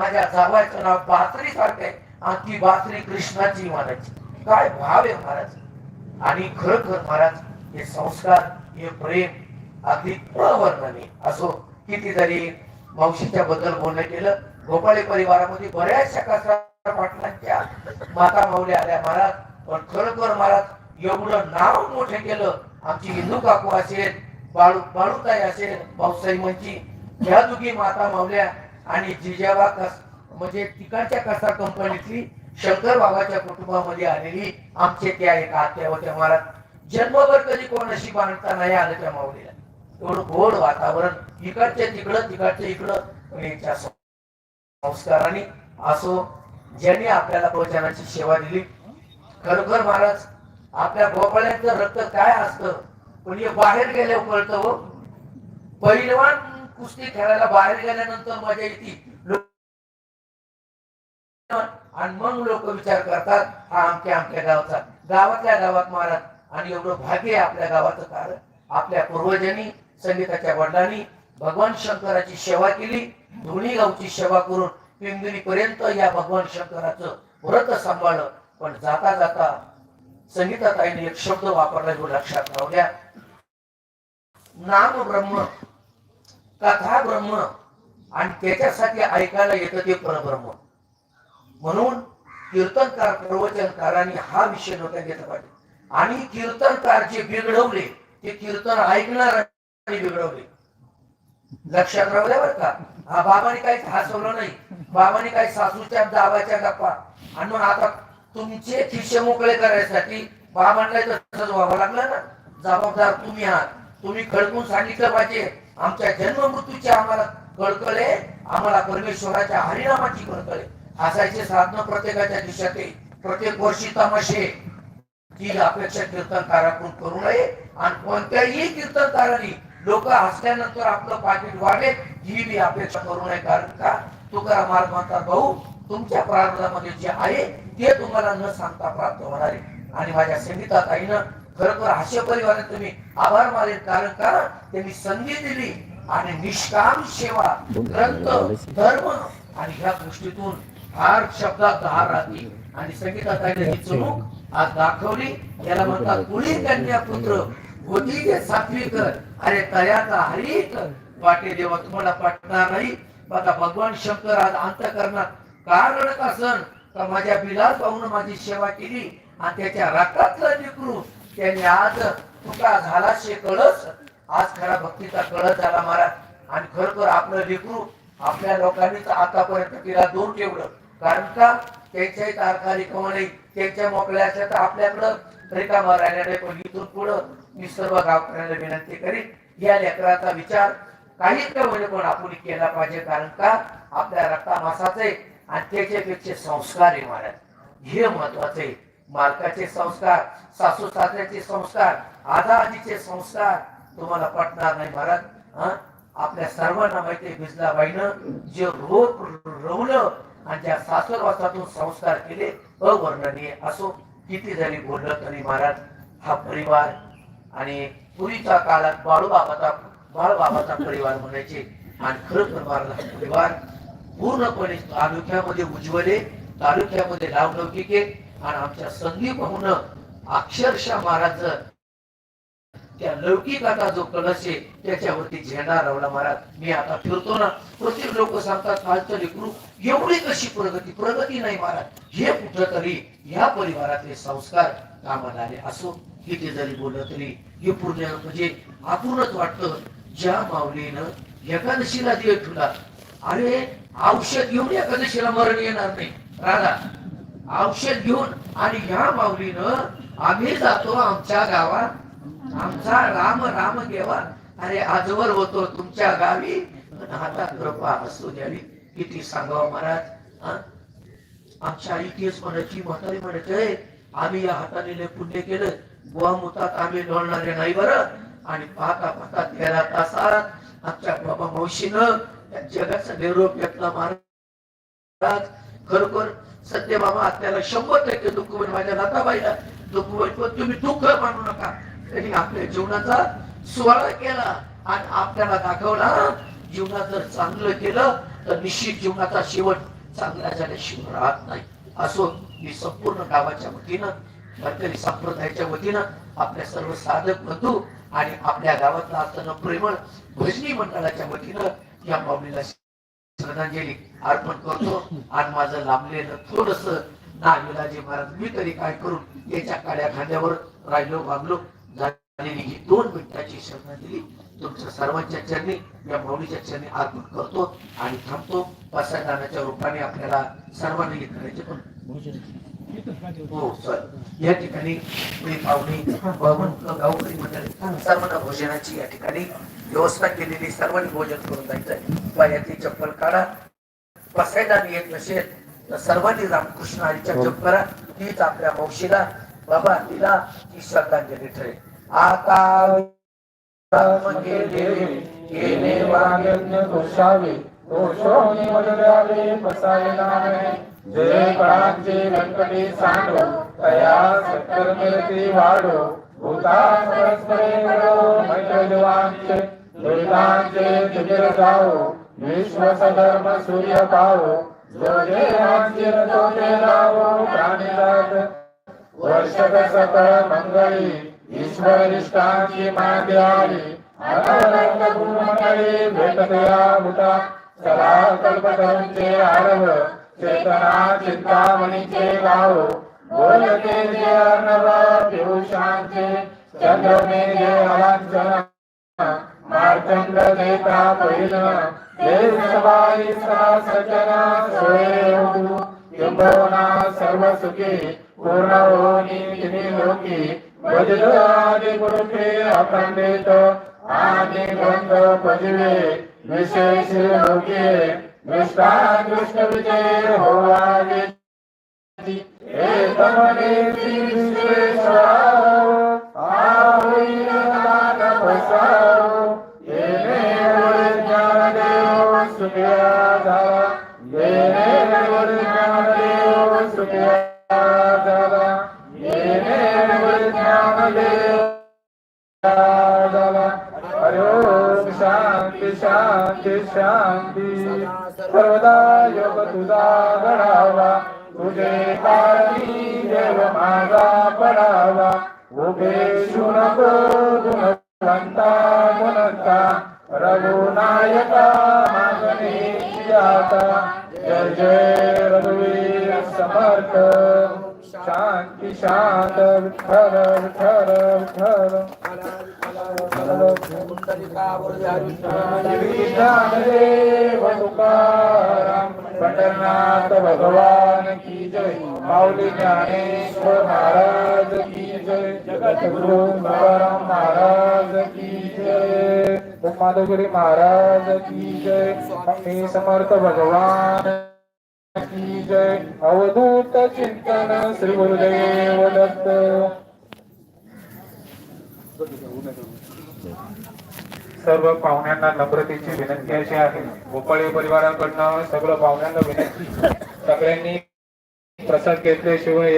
माझ्या जावायचं नाव बासरी सारखं आहे. आणि ती बासरी कृष्णाची महाराज काय भाव आहे महाराज? आणि खरोखर महाराज हे संस्कार हे प्रेम अगदी प्रवर्णने असो किती मावशीच्या बद्दल बोलणं केलं. गोपाळे परिवारामध्ये बऱ्याचशा कसरा पाटलांच्या माता माऊली आल्या महाराज. पण खरोखर महाराज एवढं नाव मोठे केलं. आमची हिंदू काकू असेल बाळू बाळूताई असेल भाऊसाई म्हणजे ह्या दुखी माता मावल्या आणि जिजाबा कस म्हणजे तिकडच्या कसा कंपनीतली शंकर बाबाच्या कुटुंबामध्ये आलेली आमचे त्या एक आत्या होत्या महाराज. जन्मभर कधी कोण अशी बांधता नाही आलं त्या माऊलीला. एवढं गोड वातावरण इकडच्या तिकडं तिकडच्या इकडं यांच्या संस्काराने असो ज्यांनी आपल्याला भोजनाची सेवा दिली. खरोखर महाराज आपल्या गोपाळ्यांचं रक्त काय असतं? पण हे बाहेर गेल्यावर कळतं हो. पहिलवान कुस्ती खेळायला बाहेर गेल्यानंतर मजा येते. आणि मग लोक विचार करतात हा आमच्या आमच्या गावचा. गावातल्या गावात महाराज आणि एवढं भाग्य आपल्या गावाचं कारण. आपल्या पूर्वजांनी संगीताच्या वडिलांनी भगवान शंकराची सेवा केली. दोन्ही गावची सेवा करून पिंगली पर्यंत या भगवान शंकराचं व्रत सांभाळलं. पण जाता जाता संगीताताईने एक शब्द वापरला जो लक्षात राहू द्या. नाम ब्रह्म तथा ब्रह्म. आणि त्याच्यासाठी ऐकायला येतं ते परब्रह्म. म्हणून कीर्तनकार प्रवचनकारांनी हा विषय डोक्यात घेतला पाहिजे. आणि कीर्तनकार जे बिघडवले ते कीर्तन ऐकणार बिघडवले. लक्षात राहू द्या बरं का. हा बाबाने काही हसवलं नाही. बाबाने काही सासूच्या दावाच्या गप्पा. आणि मग आता तुमचे खिशे मोकळे करायसाठी बाबांना तसंच व्हावं लागलं ना. जबाबदार तुम्ही आहात. तुम्ही खडकून सांगितलं पाहिजे. आमच्या जन्म मृत्यूचे आम्हाला कळकळे आम्हाला परमेश्वराच्या हरिनामाची कळकळे. हसायचे साधन प्रत्येकाच्या दिशेत प्रत्येक वर्षी तमाशे. ही अपेक्षा कीर्तनकाराकडून करू नये आणि कोणत्याही कीर्तनकारांनी लोक हसल्यानंतर आपलं पाकिट वाढेल ही बी अपेक्षा करू नये. कारण का? तुकाराम महाराज म्हणतात भाऊ तुमच्या प्रार्थनामध्ये जे आहे ते तुम्हाला न सांगता प्राप्त होणार आहे. आणि माझ्या संगीतात आईनं खरोखर हास्य परिवारात तुम्ही आभार मानेल कारण का त्यांनी संधी दिली आणि निष्काम सेवा ग्रंथ धर्म आणि ह्या गोष्टीतून फार शब्दात धार राहते आणि संगीतात आईनं ही चमूक आज दाखवली. याला म्हणतात कुणी कन्या पुत्र होती ते सात्विक. अरे तयाचा हरिक वाटे देवा तुम्हाला पटणार नाही. आता भगवान शंकर आज अंत करणार कारण का सण तर माझ्या बिलास पाहून माझी सेवा केली. आणि त्याच्या रक्तातलं निकरू. त्याने आज तुका झाला शे कळस? आज खरा भक्तीचा कळस झाला महाराज. आणि खरोखर आपलं लेकरू आपल्या लोकांनीच आतापर्यंत तिला दूर ठेवलं कारण का? त्यांच्याही तारखा रिकामा नाही. त्यांच्या मोकळ्या असल्या तर आपल्याकडं. रिकामा राहिल्या नाही पण इथून पुढं मी सर्व गावकऱ्यांना विनंती करीन. या लेकराचा विचार काही म्हणजे पण आपण केला पाहिजे. कारण का? आपल्या रक्तामासाचे आणि त्याच्यापेक्षा संस्कार आहे महाराज. हे महत्वाचं आहे. मालकाचे संस्कार सासू सासऱ्याचे संस्कार आजा आजीचे संस्कार. तुम्हाला पटणार नाही महाराज आपल्या सर्वांना माहिती भिजलाबाईनं जे रोप रवलं आणि ज्या सासरवासातून संस्कार केले अवर्णनीय असो. किती जरी बोललं तरी महाराज हा परिवार आणि पूर्वीच्या काळात बाळूबाबाचा बाळबाबाचा परिवार म्हणायचे. आणि खरोखर महाराज परिवार पूर्णपणे तालुक्यामध्ये उज्ज्वले तालुक्यामध्ये लावलौकिके आणि आमच्या संधी पाहून अक्षरशः महाराज त्या लौकिकाचा जो कलश आहे त्याच्यावरती झेंडा लावला महाराज. मी आता फिरतो ना प्रत्येक लोक सांगतात खालचं लेकरू एवढी कशी प्रगती? प्रगती नाही महाराज. हे कुठं तरी ह्या परिवारातले संस्कार कामाला आले असो. किती जरी बोललं तरी हे पूर्ण म्हणजे अपूर्णच वाटतं. ज्या माऊलीनं एकादशीला दिवे ठेवला अरे औषध घेऊन एकादशीला मरण येणार नाही. राधा औषध घेऊन आणि ह्या माऊलीनं आम्ही जातो आमच्या गावात. आमचा राम राम देवा. अरे आजवर होतो तुमच्या गावी. आता कृपा असू द्यावी. किती सांगावं महाराज आमच्या इतिहास म्हणायची म्हातारी म्हणायचंय आम्ही या हाताने पुण्य केलं. बुवा मुतात आम्ही लोळणारे नाही बरं. आणि पाहता पाहता तेरा तासात आमच्या बाबा मावशीनं जगाचा निरोप घेतला महाराज. खरोखर सत्य बाबा आपल्याला शंभर टक्के दुःख होईल माझ्या नाताबाईला दुःख होईल पण तुम्ही दुःख मानू नका. त्यांनी आपल्या जीवनाचा सुवाळा केला आणि आपल्याला दाखवला जीवनात जर चांगलं केलं तर तर निश्चित जीवनाचा शेवट चांगला झाल्याशिवाय राहत नाही. असो मी संपूर्ण गावाच्या वतीनं वारकरी संप्रदायाच्या वतीनं आपल्या सर्व साधक बंधू आणि आपल्या गावातला असताना प्रेमळ भजनी मंडळाच्या वतीनं या माऊलीला श्रद्धांजली अर्पण करतो. आणि माझं लांबलेलं थोडस नाविलाजी महाराज मी तरी काय करून याच्या काड्या खांद्यावर राहिलो वागलो झालेली ही दोन मिनिटाची श्रद्धांजली तुमच्या सर्वांच्या चरणी या मौलीच्या चरणी अर्पण करतो आणि थांबतो. पसायदानाच्या रूपाने आपल्याला सर्वांना करायचे पण. हो सर या ठिकाणी मी पाहुणे गावकरी मंडळी सर्वांना भोजनाची या ठिकाणी व्यवस्था केलेली सर्वांनी भोजन करून जायचं किंवा पायातली चप्पल काढा. पसायदान येत नसेल तर सर्वांनी रामकृष्ण हरीच्या जप करा. तीच आपल्या मावशीला बाबा तिला ती श्रद्धांजली ठरेल. आता केले वाग्यज्ञ घोषावे घोषोनी वदरावे बसावे जय पराजे व्यंकटे सांडो. तया सत्तर वाढो. भूता परस्परे घडो मैत्र देवांचे विश्व सधर्म सूर्य पावो जो तो ते लावो वर्षक सकळ मंगळी ईश्वर मागे आली अनवरंग गुणमंडळी या सदा कल्पतरूंचे आरव चेतना चिंतामणीचे गाव बोलते जे पियुषांचे मार्तंड देता देव सदा सोये होऊ किंबहुना सर्व सुखी पूर्ण होनी तिन्ही लोकी आदि पुरुषे अखंडित आदि बंध पजिवे विशेष लोके दृष्टा दृष्ट विजय होवागे शांती शांती सर्वदा योग तुझा घडावा तुझे पा रघुवीर समर्थ शांती शांत विठ्ठल विठ्ठल विठ्ठल ज्ञानदेव तुकाराम पंढरनाथ भगवान की जय। माऊली ज्ञानेश्वर महाराज की जय। जगद्गुरु तुकाराम महाराज की जय। माधवगिरी महाराज की जय। समर्थ भगवान जय. अवधूत चिंतन श्री गुरुदेव दत्त. सर्व पाहुण्यांना नम्रतेची विनंती अशी आहे. भोपाळे परिवाराकडनं सगळं पाहुण्यांना विनंती. सगळ्यांनी प्रसाद घेतल्याशिवाय